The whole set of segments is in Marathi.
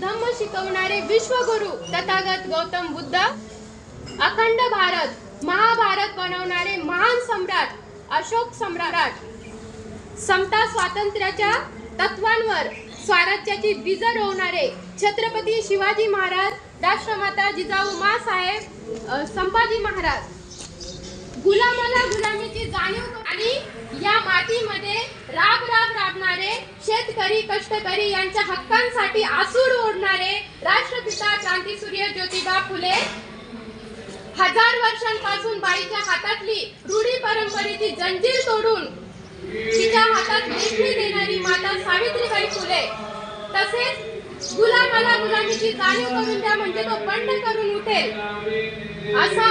धम्म शिकवणारे विश्वगुरु तथागत गौतम बुद्ध अखंड भारत महाभारत बनवणारे महान सम्राट अशोक सम्राट. समता स्वातंत्र्याच्या तत्वांवर स्वराज्याची बीज रोवणारे छत्रपती शिवाजी महाराज राष्ट्रमाता जिजाऊ मासाहेब साहेब संभाजी महाराज. गुलामाला गुलामीची जाणीव आणि या मातीमध्ये राब राब करणारे शेतकरी कष्टकरी यांच्या हक्कांसाठी आसूड ओढणारे राष्ट्रपिता क्रांतीसूर्य ज्योतिबा फुले हजार वर्षांपासून बाईच्या हातातली रूढी परंपरेची जंजीर तोडून तिच्या हातात लेखणी देणारी माता सावित्रीबाई फुले. तसेच गुलामाला गुलामीची जाणीव करून द्या म्हणजे तो बंड करून उठेल. असा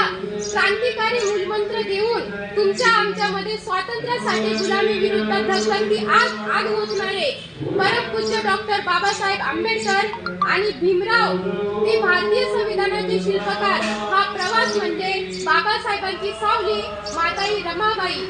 क्रांतिकारी मूलमंत्र देऊन तुमच्या आमच्यामध्ये स्वातंत्र्यासाठी गुलामी विरुद्ध धसंती आग आग ओतणारे परमपूज्य डॉक्टर बाबासाहेब आंबेडकर आणि भीमराव ते भारतीय संविधानाचे शिल्पकार हा प्रवास म्हणजे बाबासाहेबांची सावली माताई रमाबाई.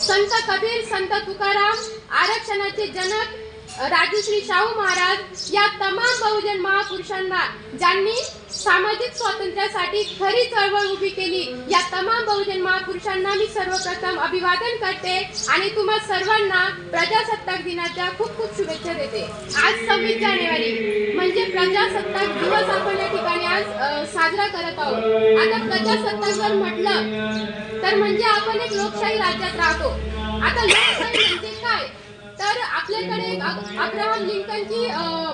संत कबीर संत तुकाराम आरक्षणाचे जनक राजश्री शाहू महाराज या तमाम बहुजन महापुरुषांना ज्यांनी सामाजिक स्वातंत्र्यासाठी खरी चळवळ उभी केली या तमाम बहुजन महापुरुषांना मी सर्वप्रथम अभिवादन करते आणि तुम्हा सर्वांना प्रजासत्ताक दिनाच्या खूप खूप शुभेच्छा देते. आज सव्वीस जानेवारी म्हणजे प्रजासत्ताक दिवस आपण या ठिकाणी आज साजरा करत आहोत. आता प्रजासत्ताक जर म्हटलं तर म्हणजे आपण एक लोकशाही राज्यात राहतो. आता लोकशाही म्हणजे आपल्याकडे अब्राहम लिंकनची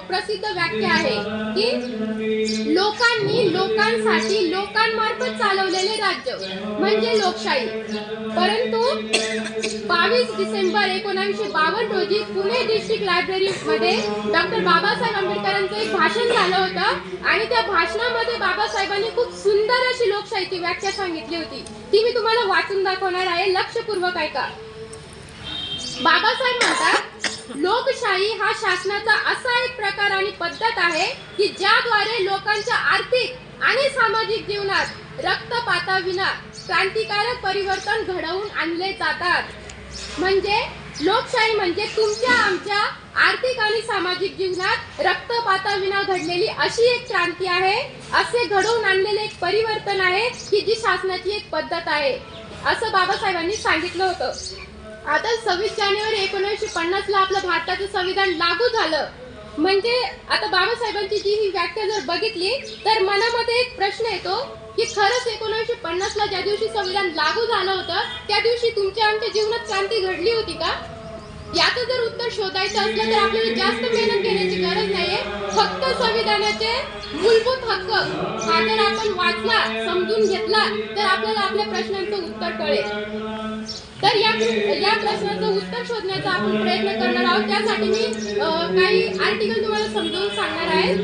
प्रसिद्ध व्याख्या आहे की लोकांनी लोकांसाठी लोकांमार्फत चालवलेले राज्य म्हणजे लोकशाही. परंतु बावीस डिसेंबर एकोणीशे बावन्न रोजी पुणे डिस्ट्रिक्ट लायब्ररी मध्ये डॉक्टर बाबासाहेब आंबेडकरांचं एक भाषण झालं होतं आणि त्या भाषणामध्ये बाबासाहेबांनी खूप सुंदर अशी लोकशाहीची व्याख्या सांगितली होती. ती मी तुम्हाला वाचून दाखवणार आहे. लक्षपूर्वक ऐका. बाबासाहेब म्हणतात लोकशाही हा शासनाचा असा एक प्रकार आणि पद्धत आहे की ज्याद्वारे लोकांच्या आर्थिक आणि सामाजिक जीवनात रक्तपाताविना क्रांतिकारक परिवर्तन घडवून आणले जातात. म्हणजे लोकशाही म्हणजे तुमच्या आमच्या आर्थिक आणि सामाजिक जीवनात रक्तपाताविना घडलेली अशी एक क्रांती आहे. असे घडवून आणलेले एक परिवर्तन आहे की जी शासनाची एक पद्धत आहे. असं बाबासाहेबांनी सांगितलं होतं. आता सव्वीस जानेवारी एकोणीसशे पन्नास ला आपलं भारताचं संविधान लागू झालं. म्हणजे आता बाबासाहेबांची जी ही व्याख्या जर बघितली तर मनामध्ये एक प्रश्न येतो की खरंच एकोणीसशे पन्नास ला ज्या दिवशी संविधान लागू झालं होतं त्या दिवशी तुमच्या आमच्या जीवनात क्रांती घडली होती का? याचं जर उत्तर शोधायचं असलं तर आपल्याला जास्त मेहनत घेण्याची गरज नाहीये. फक्त संविधानाचे मूलभूत हक्क हा जर आपण वाचला समजून घेतला तर आपल्याला आपल्या प्रश्नांचं उत्तर कळेल. तर या या प्रश्नाचं उत्तर शोधण्याचा आपण प्रयत्न करणार आहोत. त्यासाठी मी काही आर्टिकल तुम्हाला समजावून सांगणार आहे.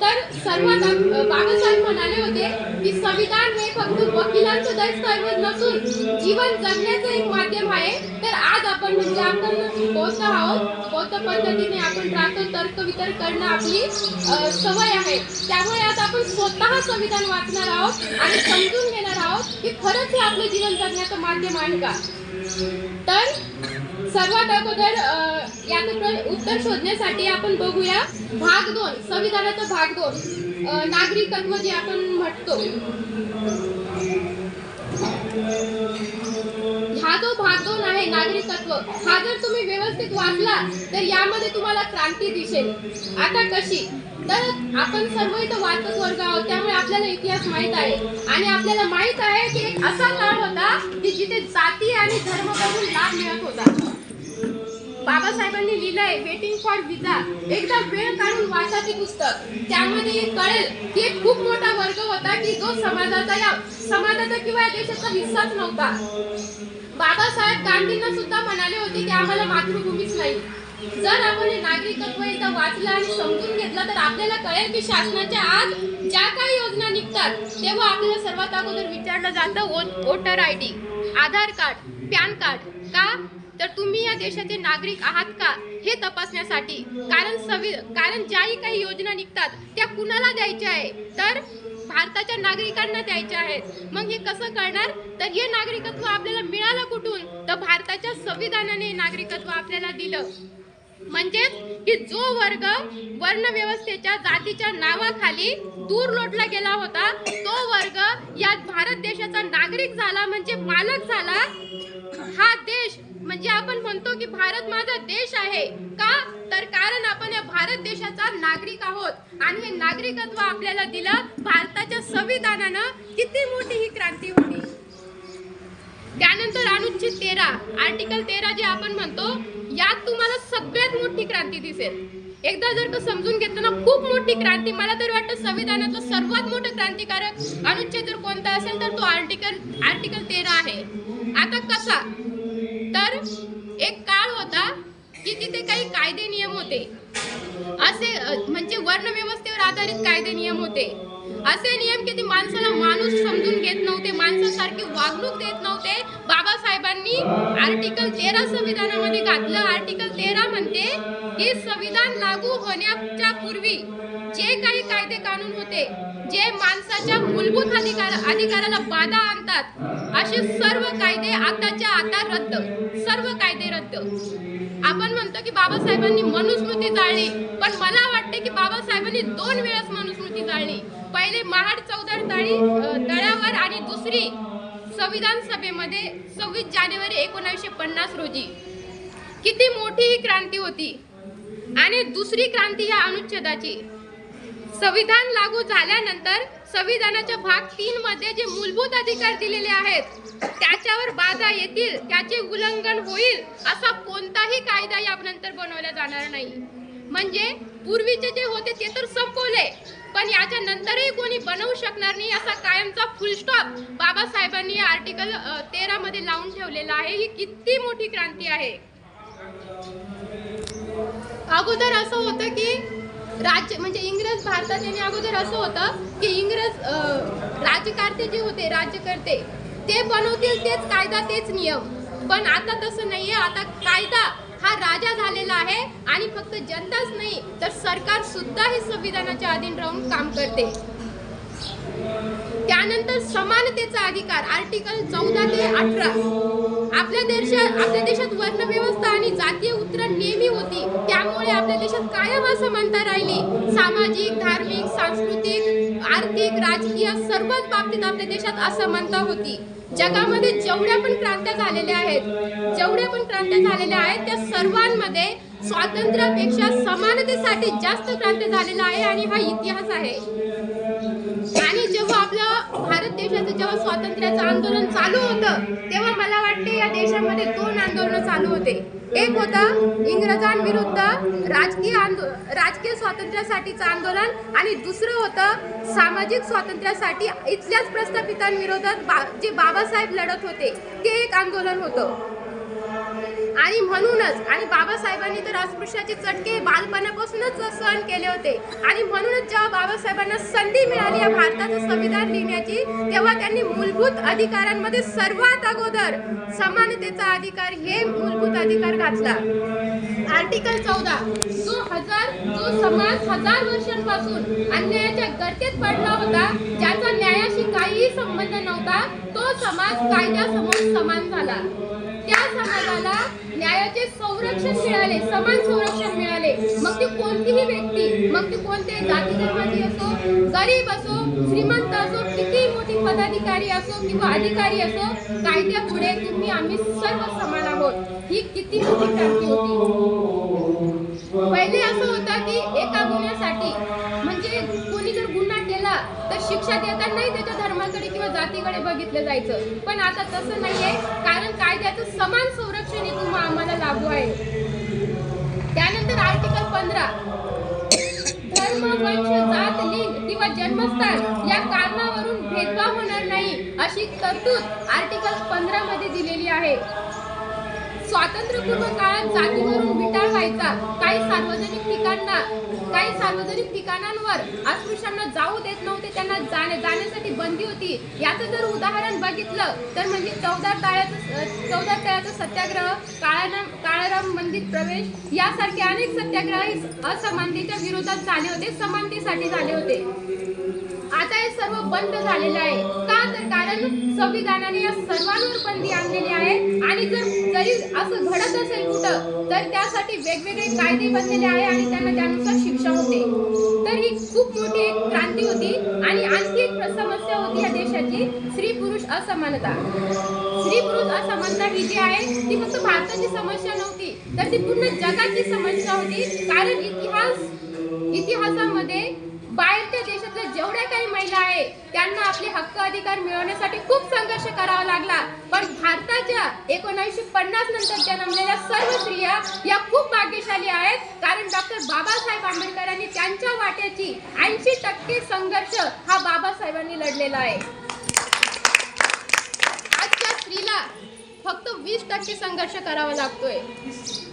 तर सर्वात बाबासाहेब म्हणाले होते की संविधान हे फक्त वकिलांचं दस्तऐवज नसून जीवन जगण्याचं एक माध्यम आहे. तर आज आपण म्हणजे आपण बौद्ध आहोत बौद्ध पद्धतीने आपण राहतो तर्क वितर्क करणं आपली सवय आहे. त्यामुळे आज आपण स्वतः संविधान वाचणार आहोत आणि समजून घेणार आहोत की खरंच हे आपलं जीवन जगण्याचं माध्यम आहे का? तर सर्वात अगोदर अ, उत्तर शोधण्यासाठी आपण बघूया भाग दोन संविधानाचा भाग दोन. नागरिकत्व जे आपण म्हणतो हा जो भाग दोन आहे नागरिकत्व हा जर तुम्ही व्यवस्थित वाचला तर यामध्ये तुम्हाला क्रांती दिसेल. आता कशी? तर आपण सर्व इथं वाचक वर्ग आहोत त्यामुळे आपल्याला इतिहास माहीत आहे. आणि आपल्याला माहीत आहे की एक असा काळ होता की जिथे जाती आणि धर्म करून लाभ मिळत होता. बाबासाहेबांनी लिहिलंय वेटिंग फॉर विजा एकदा वेळ काढून वाचा ते पुस्तक. त्यामध्ये कळेल की एक खूप मोठा वर्ग होता की जो समाजाचा या समाजाचा किंवा या देशाचा हिस्साच नव्हता. बाबासाहेब गांधींना सुद्धा म्हणाले होते की आम्हाला मातृभूमीच नाही. जर आपण हे नागरिकत्व एकदा वाचलं आणि समजून घेतलं तर आपल्याला कळेल की शासनाच्या आज ज्या काही योजना निघतात तेव्हा आपल्याला सर्वात अगोदर विचारलं जातं vote- voter I D Aadhaar card PAN card का? तर तुम्ही या देशाचे नागरिक आहात का? हे तपासण्यासाठी. कारण सवि कारण ज्याही काही योजना निघतात त्या कुणाला द्यायच्या आहे? तर भारताच्या नागरिकांना द्यायच्या आहेत. मग हे कसं करणार? तर हे नागरिकत्व आपल्याला मिळालं कुठून? तर भारताच्या संविधानाने नागरिकत्व आपल्याला दिलं. म्हणजेच की जो वर्ग वर्णव्यवस्थेच्या जातीच्या नावाखाली दूर लोटला गेला होता तो वर्ग या भारत देशाचा नागरिक झाला म्हणजे मालक झाला. हा देश म्हणजे आपण म्हणतो की भारत माझा देश आहे का? तर कारण आपण या भारत देशाचा नागरिक आहोत. आणि हे नागरिकत्व आपल्याला दिलं भारताच्या संविधानानं. किती मोठी ही क्रांती होती. त्यानंतर अनुच्छेद तेरा आर्टिकल तेरा जे आपण म्हणतो यात तुम्हाला सगळ्यात मोठी क्रांती दिसेल. एकदा जर का समजून घेतलं ना खूप मोठी क्रांती मला तर वाटतं संविधानातलं सर्वात मोठं क्रांतिकारक अनुच्छेद जर कोणता असेल तर तो आर्टिकल आर्टिकल तेरा आहे. आता कसा? तर की तिथे काही कायदे नियम होते. असे म्हणजे वर्ण व्यवस्थेवर आधारित कायदे नियम होते. असे नियम की ते माणसाला माणूस समजून घेत नव्हते माणसासारखी वागणूक देत नव्हते साहेबांनी आर्टिकल तेरा संविधानामध्ये घातलं. आर्टिकल तेरा म्हणते की संविधान लागू होण्याच्या पूर्वी जे काही कायदे कानून होते जे माणसाच्या मूलभूत अधिकार अधिकाराला बाधा आणतात असे सर्व कायदे आताच्या आता रद्द. सर्व कायदे रद्द. आपण म्हणतो की बाबासाहेबांनी मनुस्मृती जाळली पण मला वाटते की बाबासाहेबांनी दोन वेळेस मनुस्मृती जाळली. पहिले महाड चौदा तळी तळ्यावर आणि दुसरी संविधान सभेमध्ये सव्वीस जानेवारी एकोणावीसशे पन्नास रोजी किती मोठी ही क्रांती होती आणि दुसरी क्रांती ह्या अनुच्छेदाची? संविधान लागू झाल्यानंतर संविधानाच्या भाग तीन मध्ये जे मूलभूत अधिकार दिलेले आहेत त्याच्यावर बाधा येतील त्याचे उल्लंघन होईल असा कोणताही कायदा यानंतर बनवला जाणार नाही. म्हणजे पूर्वीचे जे होते ते तर संपवले पण याच्या नंतरही कोणी बनवू शकणार नाही असा कायमचा फुलस्टॉप बाबासाहेबांनी आर्टिकल तेरा मध्ये लावून ठेवलेला आहे. ही किती मोठी क्रांती आहे. अगोदर असं होतं की राज्य म्हणजे इंग्रज भारतात येणे अगोदर असं होतं की इंग्रज राज्यकर्ते जे होते राज्यकर्ते ते बनवतील तेच कायदा तेच नियम. पण आता तसं नाहीये. आता कायदा हा राजा झालेला आहे आणि फक्त जनताच नाही तर सरकार सुद्धा हे संविधानाच्या अधीन राहून काम करते. त्यानंतर समानतेचा अधिकार आर्टिकल चौदा ते अठरा. आपल्या देशात आपल्या देशात वर्ण व्यवस्था आणि जातीय उतरण नेहमी होती. त्यामुळे आपल्या देशात कायम असमानता राहिली. सामाजिक धार्मिक सांस्कृतिक आर्थिक राजकीय सर्वच बाबतीत आपल्या देशात असमानता होती. जगामध्ये जेवढ्या पण क्रांत्या झालेल्या आहेत जेवढ्या पण क्रांत्या झालेल्या आहेत त्या सर्वांमध्ये स्वातंत्र्यापेक्षा समानतेसाठी जास्त क्रांती झालेला आहे आणि हा इतिहास आहे. आणि जेव्हा आपल्या भारत देशाचं जेव्हा स्वातंत्र्याचं आंदोलन चालू होतं तेव्हा मला वाटते या देशामध्ये दोन आंदोलन चालू होते. एक होतं इंग्रजांविरुद्ध राजकीय आंदो राजकीय स्वातंत्र्यासाठीचं आंदोलन आणि दुसरं होतं सामाजिक स्वातंत्र्यासाठी इथल्याच प्रस्थापितांविरोधात बा जे बाबासाहेब लढत होते ते एक आंदोलन होतं. आणि म्हणूनच आणि बाबासाहेबांनी तर अस्पृश्याचे चटके बालपणापासूनच सहन केले होते. आणि म्हणूनच जेव्हा बाबासाहेबांना संधी मिळाली या भारताचं संविधान लिहिण्याची तेव्हा त्यांनी मूलभूत अधिकारांमध्ये सर्वात अगोदर समानतेचा अधिकार हे मूलभूत अधिकार घातला. आर्टिकल चौदा. जो हजार जो समाज हजार वर्षांपासून अन्यायाच्या गर्तेत पडला होता ज्याचा न्यायाशी काहीही संबंध नव्हता तो समाज कायद्यासमोर समान झाला. त्या समाजाला न्यायाचे संरक्षण मिळाले समान संरक्षण मिळाले. मग ती कोणतीही व्यक्ती मग ती कोणत्याही जाती धर्माची असो गरीब असो श्रीमंत असो किती मोठी पदाधिकारी असो किंवा अधिकारी असो कायद्यापुढे तुम्ही आम्ही सर्व समान आहोत. ही किती मोठी क्रांती होती. पहिले असं होतं की एका गुन्ह्यासाठी म्हणजे कोणी जर गुन्हा केला तर शिक्षा देतानाही त्याच्या धर्माकडे किंवा जातीकडे बघितलं जायचं. पण आता तसं नाहीये कारण कायद्याचं समान संरक्षण हे तुम्हा आम्हाला लागू आहे. त्यानंतर आर्टिकल पंधरा. धर्म वंश जात लिंग किंवा जन्मस्थान या कारणावरून भेदभाव होणार नाही अशी तरतूद आर्टिकल पंधरा मध्ये दिलेली आहे. स्वातंत्र्यपूर्व काळात जातीवरून विटाळ व्हायचा. काही सार्वजनिक ठिकाणना काही सार्वजनिक ठिकाणांवर अस्पृश्यांना जाऊ देत नव्हते त्यांना जाण्या जाण्यासाठी बंदी होती. याचं जर उदाहरण बघितलं तर म्हणजे चौदा ताळ्याचं चौदा ताळ्याचा सत्याग्रह काळाराम काळाराम मंदिर प्रवेश यासारखे अनेक सत्याग्रह असमानतेच्या विरोधात झाले होते समानतेसाठी झाले होते. आता हे सर्व बंद झालेलं आहे. का तर कारण संविधानाने या सर्वांवर बंदी आणलेली आहे आणि जर जरी असं घडत असेल कुठं तर त्यासाठी वेगवेगळे कायदे बनलेले आहे आणि त्यांना त्यानुसार शिक्षा होते. तर ही खूप मोठी एक क्रांती होती आणि आणखी एक समस्या होती या देशाची स्त्री पुरुष असमानता. स्त्री पुरुष असमानता ही जी आहे ती फक्त भारताची समस्या नव्हती तर ती पूर्ण जगाची समस्या होती. कारण इतिहास इतिहासामध्ये बाहेरच्या देशातल्या जेवढ्या काही महिला आहे त्यांना आपले हक्क अधिकार मिळवण्यासाठी खूप संघर्ष करावा लागला. पण भारताच्या एकोणीसशे पन्नास नंतर जन्मलेल्या सर्व स्त्रिया या खूप भाग्यशाली आहेत. कारण डॉक्टर बाबासाहेब आंबेडकरांनी त्यांच्या वाट्याची ऐंशी टक्के संघर्ष हा बाबासाहेबांनी लढलेला आहे. आजच्या स्त्रीला फक्त वीस टक्के संघर्ष करावा लागतोय.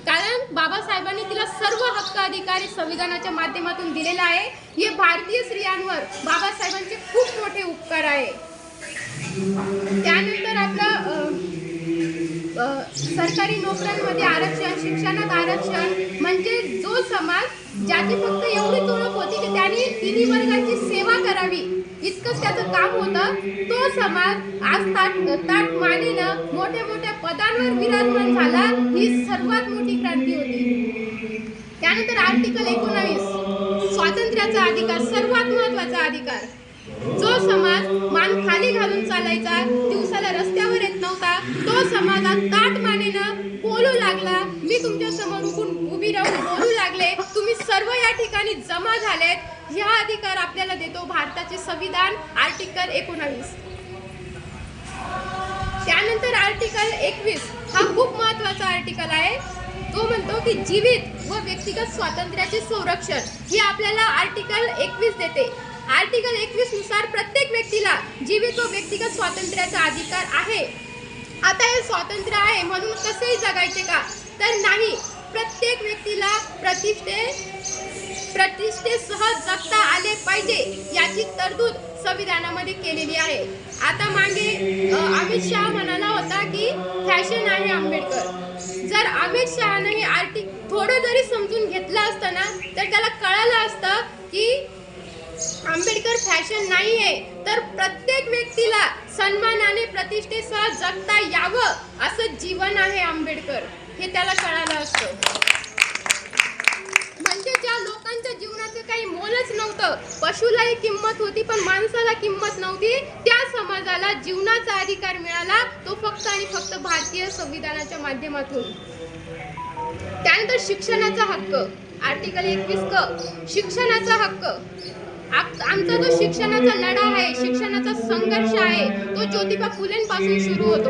कारण बाबासाहेबांनी तिला सर्व हक्क अधिकारी संविधानाच्या माध्यमातून दिलेला आहे. हे भारतीय स्त्रियांवर बाबासाहेबांचे खूप मोठे उपकार आहे. त्यानंतर आपलं सरकारी नोकऱ्यांमध्ये आरक्षण शिक्षणात आरक्षण म्हणजे जो समाज ज्याची फक्त एवढी ओळख होती की त्यांनी तिन्ही वर्गाची सेवा करावी. इतकंच त्याचं काम होतं. तो समाज आज ताट ताट मानेनं मोठ्या मोठ्या पदांवर विराजमान झाला. ही सर्वात मोठी क्रांती होती. त्यानंतर आर्टिकल एकोणावीस. स्वातंत्र्याचा अधिकार सर्वात महत्त्वाचा अधिकार. जो समाज मान खाली घालून चालायचा दिवसाला रस्त्यावर येत नव्हता तो समाज आज ताट मानेनं बोलू लागला. मी तुमच्यासमोर उभून उभी राहून बोलू लागले. तुम्ही सर्व या ठिकाणी जमा झालेत. ह्या अधिकार आपल्याला देतो भारताचे संविधान आर्टिकल एकोणावीस. त्यानंतर आर्टिकल एकवीस हा खूप महत्त्वाचा आर्टिकल आहे. तो म्हणतो की जीवित व व्यक्तिगत स्वातंत्र्याचे संरक्षण हे आपल्याला आर्टिकल एकवीस देते. आर्टिकल एकवीसनुसार प्रत्येक व्यक्तीला जीवित व व्यक्तिगत स्वातंत्र्याचा अधिकार आहे. आता हे स्वातंत्र्य आहे म्हणून कसेही जगायचे का? तर नाही. प्रत्येक व्यक्तीला प्रतिष्ठे प्रतिष्ठेसह जगता आले पाहिजे याची तरतूद संविधानामध्ये केलेली आहे. आता मागे अमित शहा म्हणाला होता की फॅशन आहे आंबेडकर. जर अमित शहाने हे आर्टिक थोडं जरी समजून घेतलं असतं ना तर त्याला कळालं असतं की आंबेडकर फॅशन नाही आहे तर प्रत्येक व्यक्तीला सन्मानाने प्रतिष्ठेसह जगता यावं असं जीवन आहे आंबेडकर. हे त्याला कळालं पशुलाही किंमत होती पण माणसाला किंमत नव्हती. त्या समाजाला जीवनाचा अधिकार मिळाला. तो फक्त आणि फक्त भारतीय संविधानाच्या माध्यमातून. त्यानंतर शिक्षणाचा हक्क. आर्टिकल एकवीस क. शिक्षणाचा हक्क. आमचा जो शिक्षणाचा लढा आहे शिक्षणाचा संघर्ष आहे तो ज्योतिबा फुलेंपासून सुरू होतो.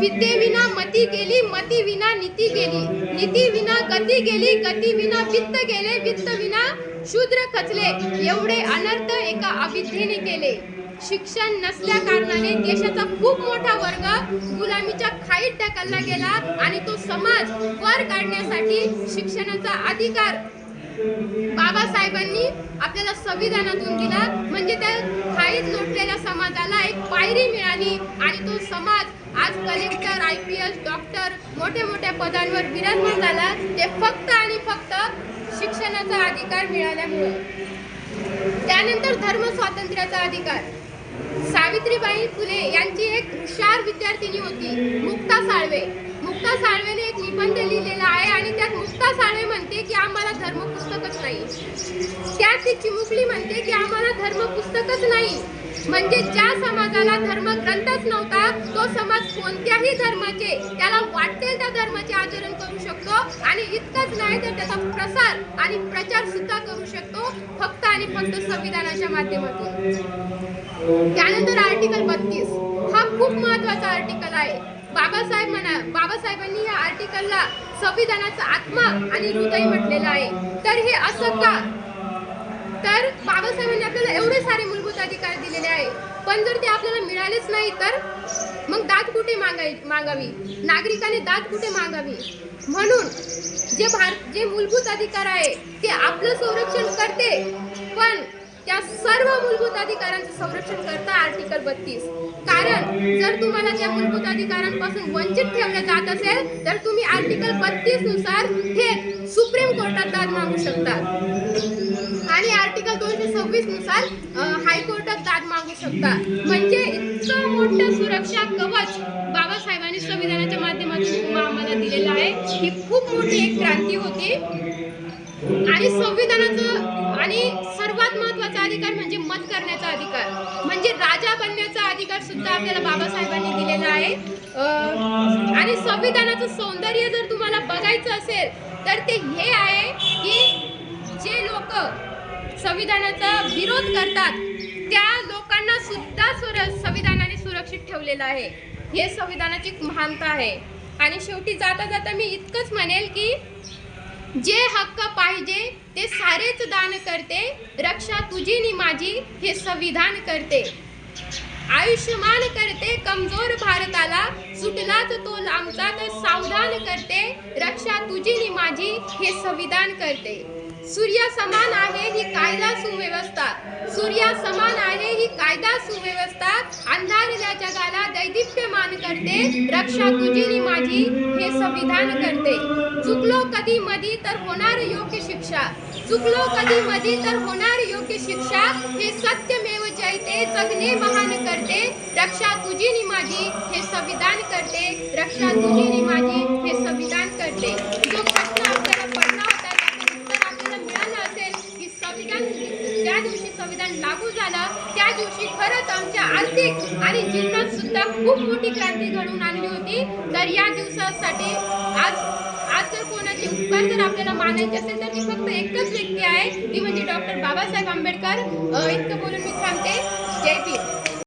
विद्येविना मती गेली मती विना नीती गेली. नीती गती गेली गती विना वित्त गेले वित्त विना शूद्र खचले. एवढे अनर्थ एका अविद्येने केले. शिक्षण नसल्या कारणाने देशाचा खूप मोठा वर्ग गुलामीच्या खाईत ढकलला गेला आणि तो समाज वर काढण्यासाठी शिक्षणाचा अधिकार बाबासाहेबांनी आपल्याला संविधानातून दिला. म्हणजे त्या खाईत लोटलेल्या समाजाला एक पायरी मिळाली आणि तो समाज आज collector I P S doctor मोठ्या मोठ्या पदांवर विराजमान झाला. ते फक्त आणि फक्त शिक्षणाचा अधिकार मिळाल्यामुळे. त्यानंतर धर्म स्वातंत्र्याचा अधिकार. सावित्रीबाई फुले यांची एक हुशार विद्यार्थिनी होती मुक्ता साळवे. मुक्ता साळवेने एक निबंध लिहिलेला आहे आणि त्यात मुक्ता साळवे म्हणते की आम्हाला धर्म पुस्तकच नाही. त्यात ती चिमुकली म्हणते की आम्हाला धर्म पुस्तकच नाही. म्हणजे ज्या समाजाला धर्म ग्रंथच नव्हता तो समाज कोणत्याही धर्माचे त्याला वाटेल त्या धर्माचे आचरण करू शकतो आणि इतकंच नाही तर त्याचा प्रसार आणि प्रचार सुद्धा करू शकतो फक्त आणि फक्त संविधानाच्या माध्यमातून. त्यानंतर आर्टिकल बत्तीस. हा खूप महत्त्वाचा आर्टिकल आहे. बाबासाहेब म्हणा बाबासाहेबांनी या आर्टिकलला संविधानाचा आत्मा आणि हृदय म्हटलेलं आहे. तर हे असं का? तर बाबासाहेबांनी आपल्याला एवढे सारे मूलभूत अधिकार दिलेले आहे. पण जर ते आपल्याला मिळालेच नाही तर मग दाद कुठे मागाय मागावी? नागरिकाने दाद कुठे मागावी? म्हणून जे भारत जे मूलभूत अधिकार आहे ते आपलं संरक्षण करते. पण त्या सर्व मूलभूत अधिकारांचं संरक्षण करता आर्टिकल बत्तीस. कारण जर तुम्हाला त्या मूलभूत अधिकारांपासून वंचित ठेवलं जात असेल तर तुम्ही आर्टिकल बत्तीसनुसार हे सुप्रीम कोर्टात दाद मागू शकता. आणि आर्टिकल दोनशे सव्वीसनुसार हायकोर्टात दाद मागू शकता. म्हणजे इतकं मोठं सुरक्षा कवच बाबासाहेबांनी संविधानाच्या माध्यमातून आम्हाला दिलेलं आहे. ही खूप मोठी एक क्रांती होती. आणि संविधानाचं आणि सर्वात महत्त्वाचा अधिकार म्हणजे मत करण्याचा अधिकार. म्हणजे राजा बनण्याचा अधिकार सुद्धा आपल्याला बाबासाहेबांनी दिलेला आहे. आणि संविधानाचं सौंदर्य जर तुम्हाला बघायचं असेल तर ते हे आहे की जे लोक संविधानाचा विरोध करतात त्या लोकांना सुद्धा सुर संविधानाने सुरक्षित ठेवलेलं आहे. हे संविधानाची महानता आहे. आणि शेवटी जाता जाता मी इतकंच म्हणेल की जे हक्क पाहिजे ते सारेच दान करते. रक्षा तुझी नि माझी हे संविधान करते. आयुष्यमान करते कमजोर भारताला. सुटलाच तो लांबचा तर सावधान करते. रक्षा तुझी नि माझी हे संविधान करते. सूर्य समान आहे ही कायदा सुव्यवस्था. सूर्या समान आहे ही कायदा सुव्यवस्था. अंधारल्या जगाला दैदिप्यमान करते. रक्षा तुझी नि माझी हे संविधान करते. चुकलो कधी मधी तर होणार योग्य शिक्षा. चुकलो कधी मधी तर होणार योग्य शिक्षा हे सत्यमेव जयते जगणे महान करते रक्षा तुझी नि माझी हे संविधान करते रक्षा तुझी नि माझी हे संविधान करते. जो प्रश्न आपल्याला पडला होता त्याचं उत्तर आपल्याला मिळालं असेल की संविधान ज्या दिवशी संविधान लागू झालं त्या दिवशी खरंच आमच्या आर्थिक आणि जिल्हा सुद्धा खूप मोठी क्रांती घडवून आणली होती. तर या दिवसासाठी आज आज जर कोणाचे उपकार जर आपल्याला मानायचे असेल तर ती फक्त एकच व्यक्ती आहे. ती म्हणजे डॉक्टर बाबासाहेब आंबेडकर. इतकं बोलून मी थांबते जय भीम.